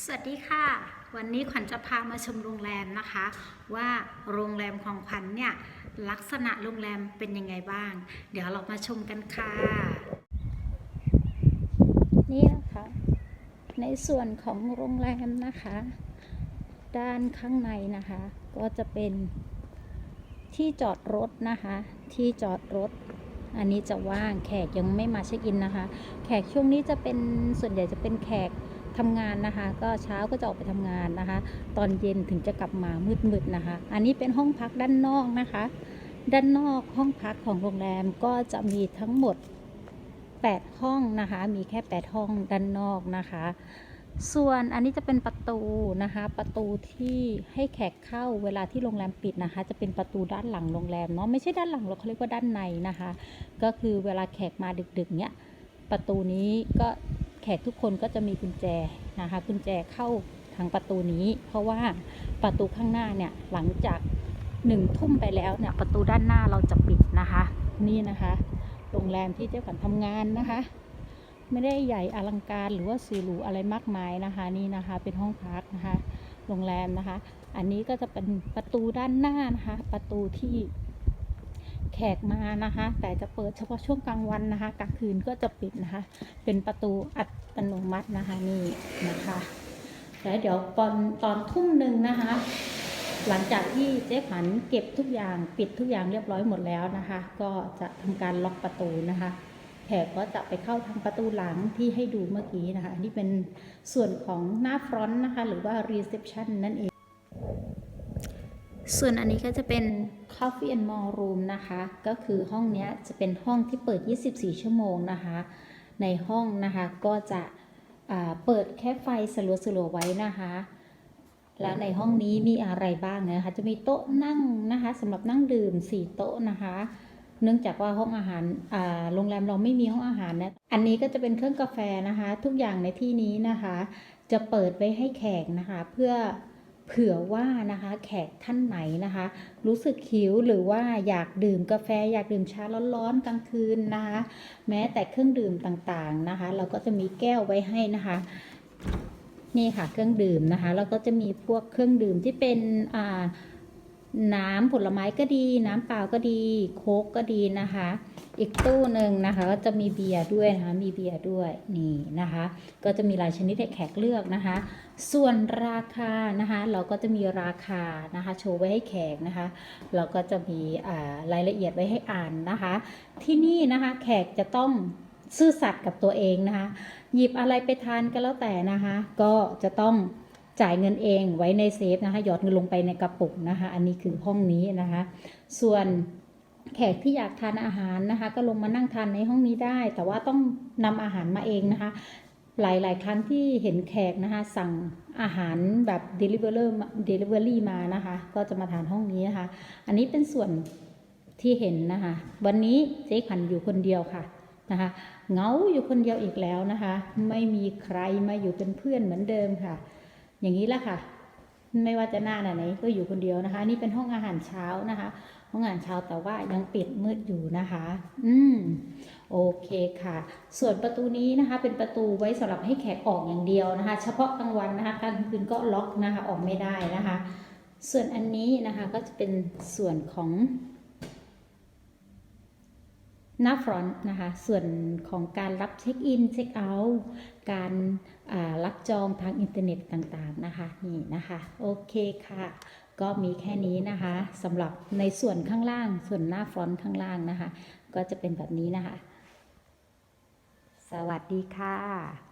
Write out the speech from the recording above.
สวัสดีค่ะ วันนี้ขวัญจะพามาชมโรงแรมนะคะ ว่าโรงแรมของขวัญเนี่ยลักษณะโรงแรมเป็นยังไงบ้าง เดี๋ยวเรามาชมกันค่ะ นี่นะคะ ในส่วนของโรงแรมนะคะ ด้านข้างในนะคะ ก็จะเป็นที่จอดรถนะคะ ที่จอดรถอันนี้จะว่างแขกยังไม่มาเช็คอินนะคะ แขกช่วงนี้จะเป็นส่วนใหญ่จะเป็นแขก ทำงานนะคะ ก็เช้าก็จะออกไปทำงานนะคะ ตอนเย็นถึงจะกลับมามืดๆนะคะ อันนี้เป็นห้องพักด้านนอกนะคะ ด้านนอกห้องพักของโรงแรมก็จะมีทั้งหมด 8 ห้องนะคะ มีแค่ 8 ห้องด้านนอกนะคะ ส่วนอันนี้จะเป็นประตูนะคะ ประตูที่ให้แขกเข้าเวลาที่โรงแรมปิดนะคะ จะเป็นประตูด้านหลังโรงแรมเนาะไม่ใช่ด้านหลังเราเขาเรียกว่าด้านในนะคะ ก็คือเวลาแขกมาดึกๆเนี้ยประตูนี้ก็ แขกทุกคนก็จะมีกุญแจนะคะกุญแจเข้าทางประตูนี้ เพราะว่าประตูข้างหน้าเนี่ยหลังจากหนึ่งทุ่มไปแล้วเนี่ยประตูด้านหน้าเราจะปิดนะคะ นี่นะคะโรงแรมที่เจ้าขวัญทำงานนะคะ ไม่ได้ใหญ่อลังการหรือว่าสูหรูอะไรมากมายนะคะ นี่นะคะเป็นห้องพักนะคะ โรงแรมนะคะ อันนี้ก็จะเป็นประตูด้านหน้านะคะ ประตูที่ แขกมานะคะ แต่จะเปิดเฉพาะช่วงกลางวันนะคะกลางคืนก็จะปิดนะคะ เป็นประตูอัตโนมัตินะคะนี่นะคะแล้วเดี๋ยวตอนตอนทุ่มหนึ่งนะคะ หลังจากที่เจ๊ขวัญเก็บทุกอย่างปิดทุกอย่างเรียบร้อยหมดแล้วนะคะ ก็จะทำการล็อกประตูนะคะแขกก็จะไปเข้าทางประตูหลังที่ให้ดูเมื่อกี้นะคะนี่เป็นส่วนของหน้าฟรอนต์นะคะ หรือว่า reception นั่นเอง ส่วนอันนี้ก็จะเป็น Coffee and More Room นะคะ ก็คือห้องนี้จะเป็นห้องที่เปิด 24 ชั่วโมงนะคะ ในห้องนะคะก็จะเปิดแค่ไฟสลัวๆไว้นะคะ แล้วในห้องนี้มีอะไรบ้างนะคะ จะมีโต๊ะนั่งนะคะสำหรับนั่งดื่ม 4 โต๊ะนะคะ เนื่องจากว่าห้องอาหารโรงแรมเราไม่มีห้องอาหารนะ อันนี้ก็จะเป็นเครื่องกาแฟนะคะ ทุกอย่างในที่นี้นะคะ จะเปิดไว้ให้แขกนะคะ เพื่อ เผื่อว่านะคะแขกท่านไหนนะคะ รู้สึกหิวหรือว่าอยากดื่มกาแฟอยากดื่มชาร้อนๆกลางคืนนะคะ แม้แต่เครื่องดื่มต่างๆนะคะ เราก็จะมีแก้วไว้ให้นะคะนี่ค่ะเครื่องดื่มนะคะ แล้วก็จะมีพวกเครื่องดื่มที่เป็นอ่า น้ำผลไม้ก็ดี น้ำเปล่าก็ดี โค้กก็ดีนะคะ อีกตู้หนึ่งนะคะก็จะมีเบียร์ด้วยนะคะมีเบียร์ด้วยนี่นะคะ ก็จะมีหลายชนิดให้แขกเลือกนะคะ ส่วนราคานะคะ เราก็จะมีราคานะคะ โชว์ไว้ให้แขกนะคะ เราก็จะมีรายละเอียดไว้ให้อ่านนะคะ ที่นี่นะคะแขกจะต้องซื่อสัตย์กับตัวเองนะคะ หยิบอะไรไปทานก็แล้วแต่นะคะ ก็จะต้อง จ่ายเงินเองไว้ในเซฟนะคะหยอดเงินลงไปในกระปุกนะคะ อันนี้คือห้องนี้นะคะ ส่วนแขกที่อยากทานอาหารนะคะ ก็ลงมานั่งทานในห้องนี้ได้ แต่ว่าต้องนำอาหารมาเองนะคะ หลาย ๆ ครั้งที่เห็นแขกนะคะ สั่งอาหารแบบ delivery delivery มานะคะ ก็จะมาทานห้องนี้นะคะ อันนี้เป็นส่วนที่เห็นนะคะ วันนี้เจ๊ขันอยู่คนเดียวค่ะนะคะเงาอยู่คนเดียวอีกแล้วนะคะ ไม่มีใครมาอยู่เป็นเพื่อนเหมือนเดิมค่ะ อย่างนี้แหละค่ะ ไม่ว่าจะหน้าไหนก็อยู่คนเดียวนะคะนนี่เป็นห้องอาหารเช้านะคะ ห้องอาหารเช้าแต่ว่ายังปิดมืดอยู่นะคะ อืมโอเคค่ะ ส่วนประตูนี้นะคะเป็นประตูไว้สำหรับให้แขกออกอย่างเดียวนะคะ เฉพาะกลางวันนะคะกลางคืนก็ล็อกนะคะออกไม่ได้นะคะ ส่วนอันนี้นะคะก็จะเป็นส่วนของ หน้าฟรอนต์นะคะ ส่วนของการรับเช็คอินเช็คเอาท์การรับจองทางอินเทอร์เน็ตต่างๆนะคะนี่นะคะโอเคค่ะก็มีแค่นี้นะคะสำหรับในส่วนข้างล่างส่วนหน้าฟรอนต์ข้างล่างนะคะ ก็จะเป็นแบบนี้นะคะ สวัสดีค่ะ